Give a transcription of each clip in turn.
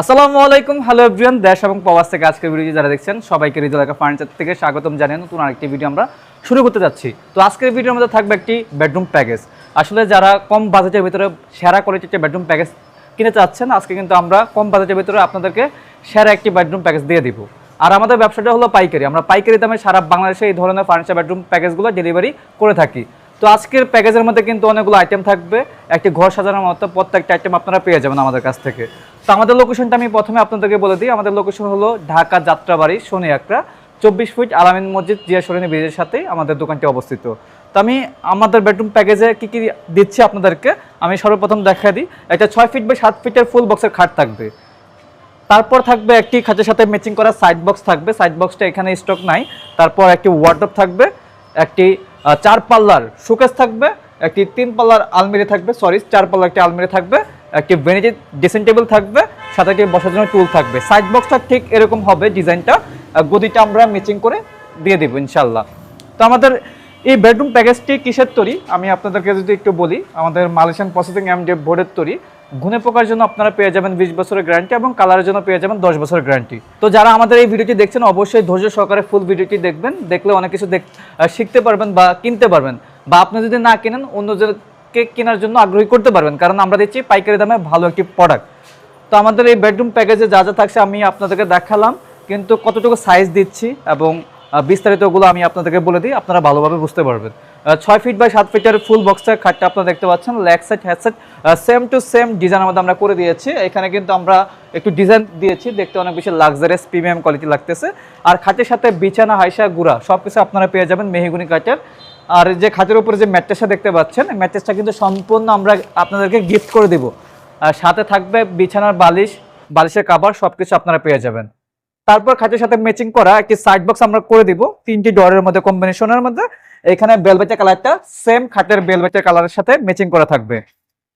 আসসালামু আলাইকুম hello everyone দেশ এবং প্রবাস থেকে আজকের ভিডিও যারা দেখছেন, সবাইকে রিজলাকা ফার্নিচার থেকে স্বাগতম জানিয়ে নতুন আরেকটি ভিডিও আমরা শুরু করতে যাচ্ছি। তো আজকের ভিডিওর মধ্যে থাকবে একটি বেডরুম প্যাকেজ আসলে যারা কম বাজেটের ভিতরে সেরা কোয়ালিটির একটি বেডরুম প্যাকেজ কিনে চাচ্ছেন, আজকে কিন্তু আমরা কম বাজেটের ভিতরে আপনাদেরকে সেরা একটি বেডরুম প্যাকেজ দিয়ে দিব। আর আমাদের ব্যবসাটা হলো পাইকারি। আমরা পাইকারি দামে সারা বাংলাদেশে এই ধরনের ফার্নিচার বেডরুম প্যাকেজগুলো ডেলিভারি করে থাকি। তো আজকের প্যাকেজের মধ্যে কিন্তু অনেকগুলো আইটেম থাকবে। একটি ঘর সাজানোর মতো প্রত্যেকটা আইটেম আপনারা পেয়ে যাবেন আমাদের কাছ থেকে। তো আমাদের লোকেশনটা আমি প্রথমে আপনাদেরকে বলে দিই। আমাদের লোকেশন হলো ঢাকা যাত্রাবাড়ি শনি একরা চব্বিশ ফিট আলামিন মসজিদ জিয়া সরণি ব্রিজের সাথেই আমাদের দোকানটি অবস্থিত। তো আমি আমাদের বেডরুম প্যাকেজে কি কি দিচ্ছি আপনাদেরকে, আমি সর্বপ্রথম দেখা দিই। একটা ছয় ফিট বা সাত ফিটের ফুল বক্সের খাট থাকবে। তারপর থাকবে একটি খাটের সাথে ম্যাচিং করা সাইড বক্স থাকবে। সাইড বক্সটা এখানে স্টক নাই। তারপর একটি ওয়ার্ডরোব থাকবে, একটি চার পাল্লার শোকেস থাকবে, একটি তিন পাল্লার আলমিরি থাকবে সরি চার পাল্লার একটি আলমিরি থাকবে। একটি ভেনিটি ড্রেসিং টেবিল থাকবে, সাথে একটি বসার জন্য টুল থাকবে। সাইড বক্সটা ঠিক এরকম হবে ডিজাইনটা গদিটা আমরা ম্যাচিং করে দিয়ে দেবো ইনশাল্লাহ তো আমাদের এই বেডরুম প্যাকেজটি কিসের তৈরি? আমি আপনাদেরকে যদি একটু বলি, আমাদের মালয়েশিয়ান প্রসেসিং এমডি বোর্ডের তৈরি। ঘুনে পোকার জন্য আপনারা পেয়ে যাবেন বিশ বছরের গ্যারান্টি এবং কালারের জন্য পেয়ে যাবেন দশ বছরের গ্যারান্টি তো যারা আমাদের এই ভিডিওটি দেখছেন, অবশ্যই ধৈর্য সহকারে ফুল ভিডিওটি দেখবেন। দেখলে অনেক কিছু দেখ শিখতে পারবেন বা কিনতে পারবেন। বা আপনি যদি না কেনেন অন্যজনকে কেনার জন্য আগ্রহী করতে পারবেন, কারণ আমরা দিচ্ছি পাইকারি দামে ভালো একটি প্রোডাক্ট তো আমাদের এই বেডরুম প্যাকেজে যা যা থাকছে আমি আপনাদেরকে দেখালাম, কিন্তু কতটুকু সাইজ দিচ্ছি এবং বিস্তারিতগুলো আমি আপনাদেরকে বলে দিই, আপনারা ভালোভাবে বুঝতে পারবেন। ছয় ফিট বাই সাত ফিটের ফুল বক্সের খাটটা আপনারা দেখতে পাচ্ছেন leg side head side same to same design আমাদের আমরা করে দিয়েছি। এখানে কিন্তু আমরা একটু ডিজাইন দিয়েছি, দেখতে অনেক বেশি লাক্সারিয়াস প্রিমিয়াম কোয়ালিটি লাগতেছে। আর খাটের সাথে বিছানা, হাইসা, গুড়া সব কিছু আপনারা পেয়ে যাবেন মেহগুনি কাঠের। আর যে খাটের উপরে যে ম্যাট্রেসটা দেখতে পাচ্ছেন ম্যাট্রেসটা কিন্তু সম্পূর্ণ আমরা আপনাদেরকে গিফট করে দেবো। আর সাথে থাকবে বিছানার বালিশ, বালিশের কাবার সবকিছু আপনারা পেয়ে যাবেন। তারপর খাটের সাথে ম্যাচিং করা একটি সাইড বক্স আমরা করে দিব, তিনটি ডোরের মধ্যে কম্বিনেশনের মধ্যে। এখানে বেলভেটের কালারটা সেম খাটের বেলভেটের কালারের সাথে ম্যাচিং করা থাকবে।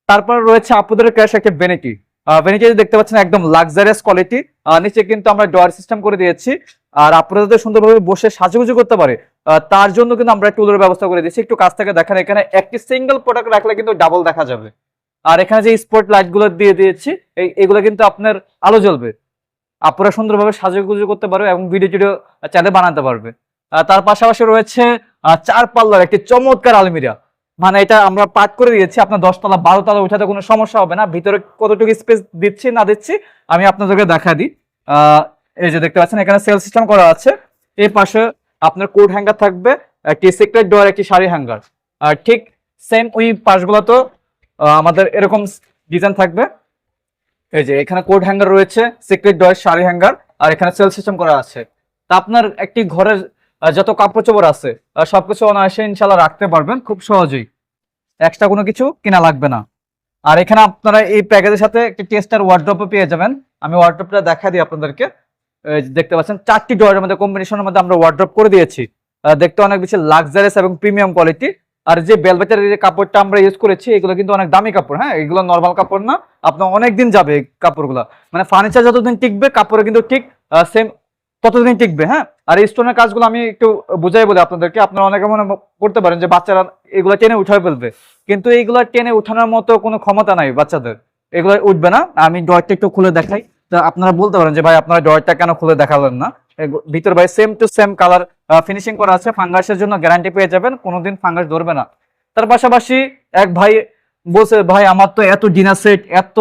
তারপর রয়েছে আপুদের ক্যাশ একটা ভেনিটি ভেনিটি দেখতে পাচ্ছেন একদম লাক্সারিয়াস কোয়ালিটি নিচে কিন্তু আমরা ডোয়ার সিস্টেম করে দিয়েছি। আর আপনারা যাতে সুন্দরভাবে বসে সাজুগুজু করতে পারে তার জন্য কিন্তু আমরা টুলের ব্যবস্থা করে দিয়েছি। একটু কাছ থেকে দেখেন, এখানে একটি সিঙ্গেল প্রোডাক্ট রাখলে কিন্তু ডাবল দেখা যাবে। আর এখানে যে স্পট লাইটগুলো দিয়ে দিয়েছি এগুলো কিন্তু আপনার আলো জ্বলবে। আপনারা সুন্দরভাবে সাজুগুজু করতে পারবে এবং ভিডিও টিডিও চাইলে বানাতে পারবে। তার পাশাপাশি রয়েছে চার পাল্লার একটি চমৎকার আলমিরা। মানে এটা আমরা পাঠ করে দিয়েছি, আপনার দশতলা বারোতলা উঠাতে কোনো সমস্যা হবে না। ভিতরে কতটুকু স্পেস দিচ্ছি, না দিচ্ছি, আমি আপনাদেরকে দেখা দিই। এই যে দেখতে পাচ্ছেন এখানে সেল সিস্টেম করা আছে। এই পাশে আপনার কোড হ্যাঙ্গার থাকবে একটি সিক্রেট ডোয়ার একটি শাড়ি হ্যাঙ্গার আর ঠিক সেম ওই পাশগুলোতেও আহ, আমাদের এরকম ডিজাইন থাকবে। এই যে এখানে কোড হ্যাঙ্গার রয়েছে সিক্রেট ডয়ের শাড়ি হ্যাঙ্গার আর এখানে সেল সিস্টেম করা আছে। তা আপনার একটি ঘরের যত কাপড় চোপড় আছে সবকিছু অনায়াসে ইনশাল্লাহ রাখতে পারবেন খুব সহজেই। এক্সট্রা কোনো কিছু কিনা লাগবে না। আর এখানে আপনারা এই প্যাকেজের সাথে একটি টেস্টার ওয়ার্ড্রপও পেয়ে যাবেন। আমি ওয়ার্ড্রপটা দেখা দিই আপনাদেরকে। দেখতে পাচ্ছেন, চারটি ডোয়ারের মধ্যে কম্বিনেশনের মধ্যে আমরা ওয়ার্ড্রপ করে দিয়েছি। দেখতে অনেক বেশি লাক্সারিয়াস এবং প্রিমিয়াম কোয়ালিটি আর যে বেলভেটের যে কাপড়টা আমরা ইউজ করেছি, এগুলো কিন্তু অনেক দামি কাপড় হ্যাঁ? এগুলো নর্মাল কাপড় না, আপনার অনেক দিন যাবে কাপড়গুলো। মানে ফার্নিচার যতদিন টিকবে কাপড়ে কিন্তু ঠিক সেম ততদিন টিকবে হ্যাঁ? আর এই স্টোনের কাজগুলো আমি একটু বুঝাই বলি আপনাদেরকে। আপনারা অনেকে মনে করতে পারেন যে বাচ্চারা এগুলো টেনে উঠায় ফেলবে। কিন্তু এইগুলো টেনে উঠানোর মতো কোনো ক্ষমতা নাই বাচ্চাদের। এগুলো উঠবে না। আমি ড্রয়ারটা একটু খুলে দেখাই। আপনারা বলতে পারেন যে, ভাই, আপনারা ড্রয়ারটা কেন খুলে দেখালেন না? ভিতর ভাই same to same colour finishing করা আছে। ফাঙ্গাসের জন্য গ্যারান্টি পেয়ে যাবেন, কোনোদিন ফাঙ্গাস ধরবে না। তার পাশাপাশি এক ভাই বলছে, ভাই, আমার তো এত ডিনার সেট, এত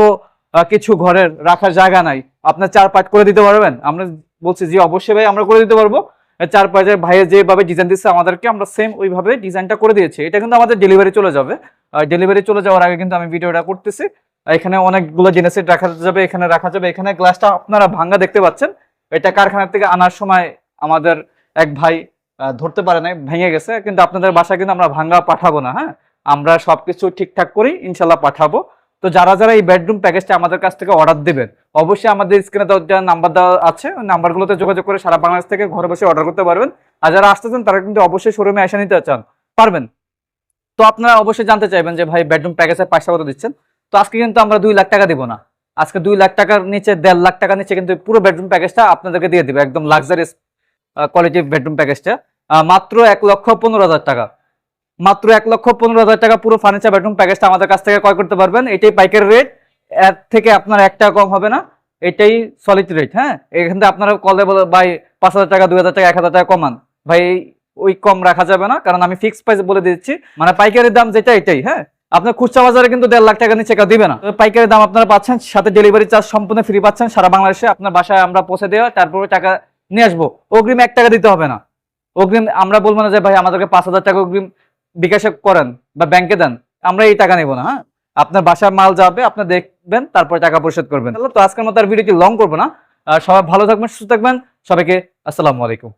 কিছু ঘরের রাখার জায়গা নাই। আপনার চার পাট করে দিতে পারবেন? আমরা বলছি, জি, অবশ্যই ভাই, আমরা করে দিতে পারব। চার পাঁচের ভাইয়ের যেভাবে ডিজাইন দিচ্ছে আমাদেরকে, আমরা সেম ওইভাবে ডিজাইনটা করে দিয়েছি। এটা কিন্তু আমাদের ডেলিভারি চলে যাবে। ডেলিভারি চলে যাওয়ার আগে কিন্তু আমি ভিডিওটা করতেছি। এখানে অনেকগুলো জিনিস রাখা যাবে, এখানে রাখা যাবে। এখানে গ্লাসটা আপনারা ভাঙ্গা দেখতে পাচ্ছেন। এটা কারখানা থেকে আনার সময় আমাদের এক ভাই ধরতে পারে নাই, ভেঙে গেছে। কিন্তু আপনাদের বাসায় কিন্তু আমরা ভাঙ্গা পাঠাবো না হ্যাঁ? আমরা সবকিছু ঠিকঠাক করেই ইনশাল্লাহ পাঠাবো। তো যারা যারা এই বেডরুম প্যাকেজটা আমাদের কাছ থেকে অর্ডার দেবেন, অবশ্যই আমাদের স্ক্রিনে দেওয়া নাম্বার দেওয়া আছে, ওই নাম্বারগুলোতে যোগাযোগ করে সারা বাংলাদেশ থেকে ঘরে বসে অর্ডার করতে পারবেন। আর যারা আসতেছেন, তারা কিন্তু অবশ্যই শোরুমে এসে নিতে চান, পারবেন? তো আপনারা অবশ্যই জানতে চাইবেন যে ভাই বেডরুম প্যাকেজের পয়সা কত দিচ্ছেন? তো আজকে কিন্তু আমরা দুই লাখ টাকা দিব না। আজকে দুই লাখ টাকার নিচে, দেড় লাখ টাকার নিচে কিন্তু পুরো বেডরুম প্যাকেজটা আপনাদেরকে দিয়ে দেবে, একদম লাক্সারিয়াস কোয়ালিটির বেডরুম প্যাকেজটা মাত্র এক লক্ষ পনেরো হাজার টাকা। মাত্র এক লক্ষ পনেরো হাজার টাকা পুরো ফার্নিচার বেডরুম প্যাকেজটা আমাদের কাছ থেকে ক্রয় করতে পারবেন। এটাই পাইকারি রেট এর থেকে আপনার এক টাকা কম হবে না। এটাই সলিড রেট হ্যাঁ? এখান থেকে আপনারা কলে বলে, ভাই, পাঁচ হাজার টাকা, দুই হাজার টাকা, এক হাজার টাকা কমান। ভাই, ওই কম রাখা যাবে না, কারণ আমি ফিক্সড প্রাইস বলে দিচ্ছি। মানে পাইকারির দাম যেটা, এটাই হ্যাঁ? আপনার খুচরা বাজারে কিন্তু দেড় লাখ টাকা নিচে দিবে না। পাইকারি দাম আপনারা পাচ্ছেন, সাথে ডেলিভারি চার্জ সম্পূর্ণ ফ্রি পাচ্ছেন, সারা বাংলাদেশে আপনার বাসায় আমরা পৌঁছে দেওয়া, তারপরে টাকা নিয়ে আসব। অগ্রিম এক টাকা দিতে হবে না। অগ্রিম আমরা বলব না যে, ভাই, আমাদেরকে পাঁচ হাজার টাকা অগ্রিম বিকাশে করেন বা ব্যাংকে দেন। আমরা এই টাকা নেব না হ্যাঁ? আপনার বাসায় মাল যাবে, আপনি দেখবেন, তারপরে টাকা পরিশোধ করবেন। তো আজকের মতো আর ভিডিওটি লং করব না। সবাই ভালো থাকবেন, সুস্থ থাকবেন। সবাইকে আসসালামু আলাইকুম।